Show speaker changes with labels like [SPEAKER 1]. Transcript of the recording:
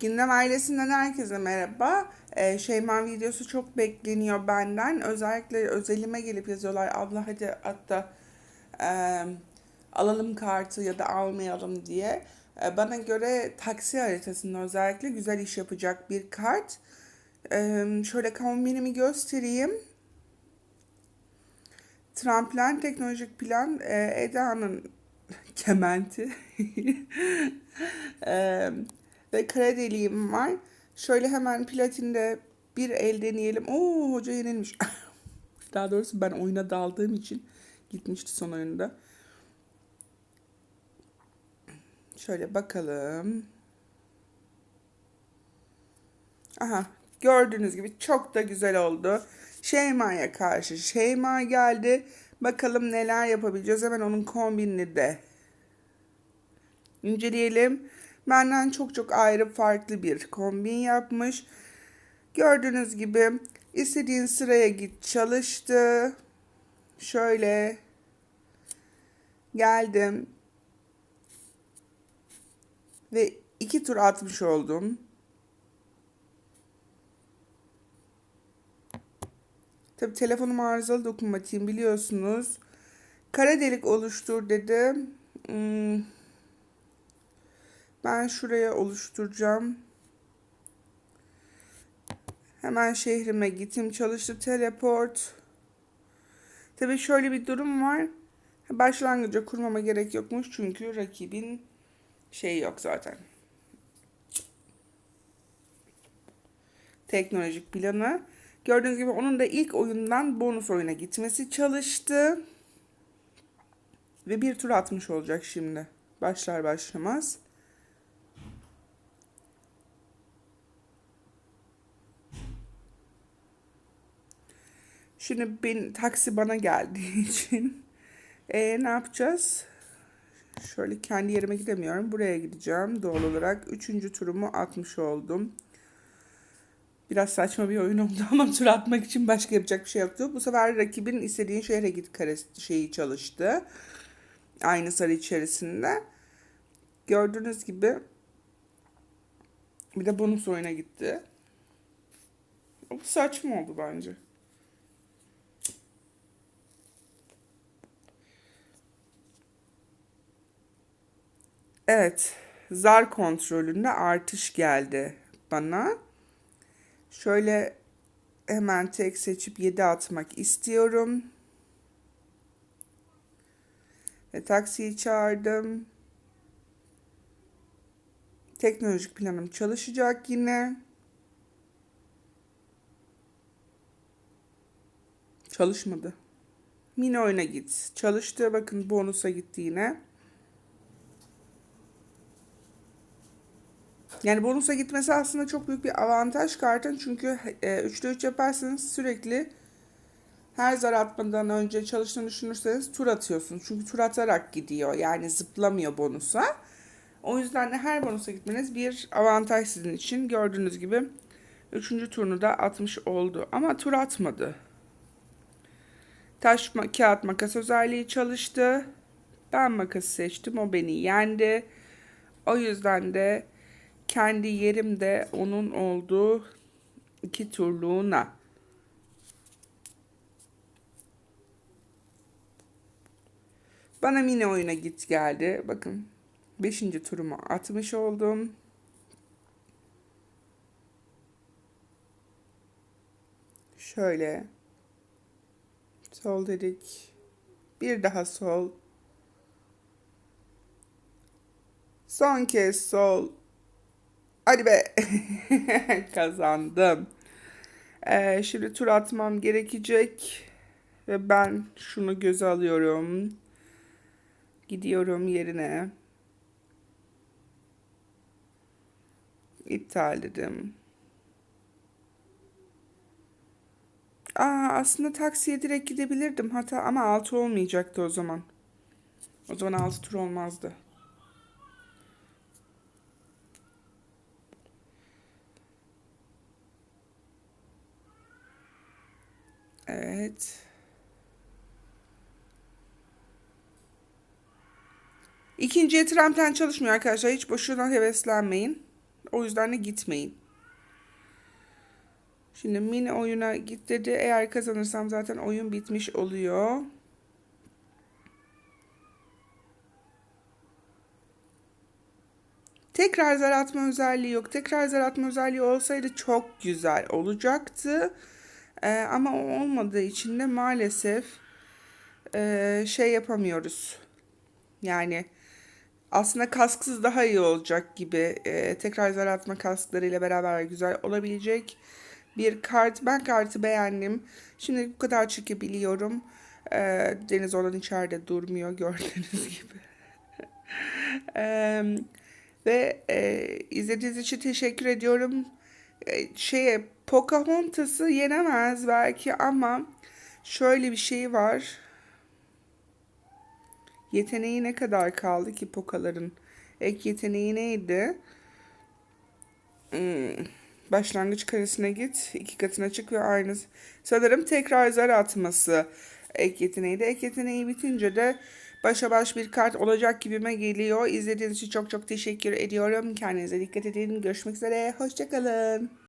[SPEAKER 1] Gündem ailesinden herkese merhaba. Ee, Şeyma videosu çok bekleniyor benden. Özellikle özelime gelip yazıyorlar. Abla hadi hatta e, alalım kartı ya da almayalım diye. E, bana göre taksi haritasında özellikle güzel iş yapacak bir kart. E, şöyle kombinimi göstereyim. Tramplen teknolojik plan e, Eda'nın kementi e, ve kara deliğim var. Şöyle hemen platinde bir el deneyelim. Oo hoca yenilmiş. Daha doğrusu ben oyuna daldığım için gitmişti son oyunda. Şöyle bakalım. Aha gördüğünüz gibi çok da güzel oldu. Şeyma'ya karşı Şeyma geldi. Bakalım neler yapabileceğiz. Hemen onun kombinini de inceleyelim. Benden çok çok ayrı farklı bir kombin yapmış. Gördüğünüz gibi istediğin sıraya git çalıştı. Şöyle geldim. Ve iki tur atmış oldum. Tabi telefonum arızalı dokunmatiğim biliyorsunuz. Kara delik oluştur dedi. Hmm. Ben şuraya oluşturacağım. Hemen şehrime gittim çalıştı teleport. Tabi şöyle bir durum var. Başlangıca kurmama gerek yokmuş çünkü rakibin şeyi yok zaten. Teknolojik planı. Gördüğünüz gibi onun da ilk oyundan bonus oyuna gitmesi çalıştı. Ve bir tur atmış olacak şimdi. Başlar başlamaz. Şimdi ben, taksi bana geldiği için e, ne yapacağız? Şöyle kendi yerime gidemiyorum. Buraya gideceğim doğal olarak. Üçüncü turumu atmış oldum. Biraz saçma bir oyun oldu ama tur atmak için başka yapacak bir şey yoktu. Bu sefer rakibin istediğin şehre git karesi şeyi çalıştı. Aynı sarı içerisinde. Gördüğünüz gibi bir de bonus oyuna gitti. Bu saçma oldu bence. Evet, zar kontrolünde artış geldi bana. Şöyle hemen tek seçip 7 atmak istiyorum. Ve taksiyi çağırdım. Teknolojik planım çalışacak yine. Çalışmadı. Mini oyuna git. Çalıştı. Bakın bonusa gitti yine. Yani bonusa gitmesi aslında çok büyük bir avantaj kartın. Çünkü e, 3'te 3 yaparsanız sürekli her zar atmadan önce çalıştığını düşünürseniz tur atıyorsunuz. Çünkü tur atarak gidiyor. Yani zıplamıyor bonusa. O yüzden de her bonusa gitmeniz bir avantaj sizin için. Gördüğünüz gibi 3. turunu da atmış oldu. Ama tur atmadı. Taş, kağıt, makas özelliği çalıştı. Ben makası seçtim. O beni yendi. O yüzden de kendi yerimde onun olduğu iki turluğuna. Bana mini oyuna git geldi. Bakın 5. turumu atmış oldum. Şöyle sol dedik. Bir daha sol. Son kez sol. Hadi be. Kazandım. Ee, şimdi tur atmam gerekecek. Ve ben şunu göze alıyorum. Gidiyorum yerine. İptal dedim. Aa, aslında taksiye direkt gidebilirdim. Hatta ama 6 olmayacaktı o zaman. O zaman 6 tur olmazdı. Evet. İkinciye tramplen çalışmıyor arkadaşlar. Hiç boşuna heveslenmeyin. O yüzden de gitmeyin. Şimdi mini oyuna git dedi. Eğer kazanırsam zaten oyun bitmiş oluyor. Tekrar zar atma özelliği yok. Tekrar zar atma özelliği olsaydı çok güzel olacaktı. Ee, ama o olmadığı için de maalesef e, şey yapamıyoruz. Yani aslında kasksız daha iyi olacak gibi. Ee, tekrar zar atma kasklarıyla beraber güzel olabilecek bir kart. Ben kartı beğendim. Şimdi bu kadar çekebiliyorum. Ee, Deniz oradan içeride durmuyor gördüğünüz gibi. Ee, ve e, izlediğiniz için teşekkür ediyorum. E, şeye Pocahontas'ı yenemez belki ama şöyle bir şey var. Yeteneği ne kadar kaldı ki Pokaların? Ek yeteneği neydi? Hmm. Başlangıç karesine git. iki katına çık ve aynı. Sanırım tekrar zar atması ek yeteneği de. Ek yeteneği bitince de başa baş bir kart olacak gibime geliyor. İzlediğiniz için çok çok teşekkür ediyorum. Kendinize dikkat edin. Görüşmek üzere. Hoşçakalın.